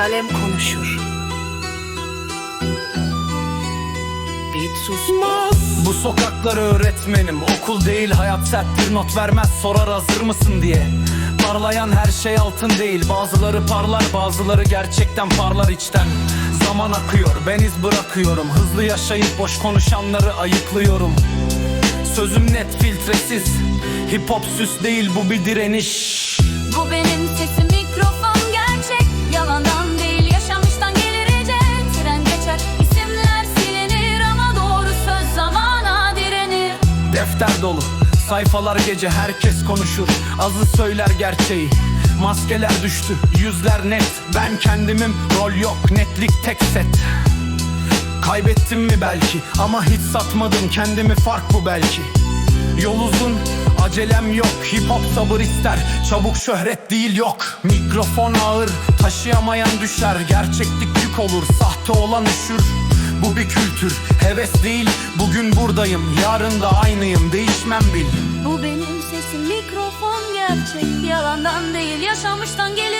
kalem konuşur. Beat susmaz. Bu sokakları öğretmenim. Okul değil hayat serttir not vermez Sorar hazır mısın diye. Parlayan her şey altın değil. Bazıları parlar bazıları gerçekten parlar içten. Zaman akıyor ben iz bırakıyorum. Hızlı yaşayıp boş konuşanları ayıklıyorum. Sözüm net filtresiz. Hip hop süs değil bu bir direniş Defter dolu. Sayfalar gece herkes konuşur. Azı söyler gerçeği. Maskeler düştü yüzler net. Ben kendimim rol yok netlik tek set. Kaybettim mi belki? Ama hiç satmadım kendimi fark bu belki. Yol uzun acelem yok. Hip hop sabır ister. Çabuk şöhret değil yok. Mikrofon ağır taşıyamayan düşer. Gerçeklik yük olur sahte olan üşür Bu bir kültür heves değil. Bugün buradayım yarın da aynıyım. Değişmem bil. Bu benim sesim mikrofon gerçek. Yalandan değil yaşamıştan gelir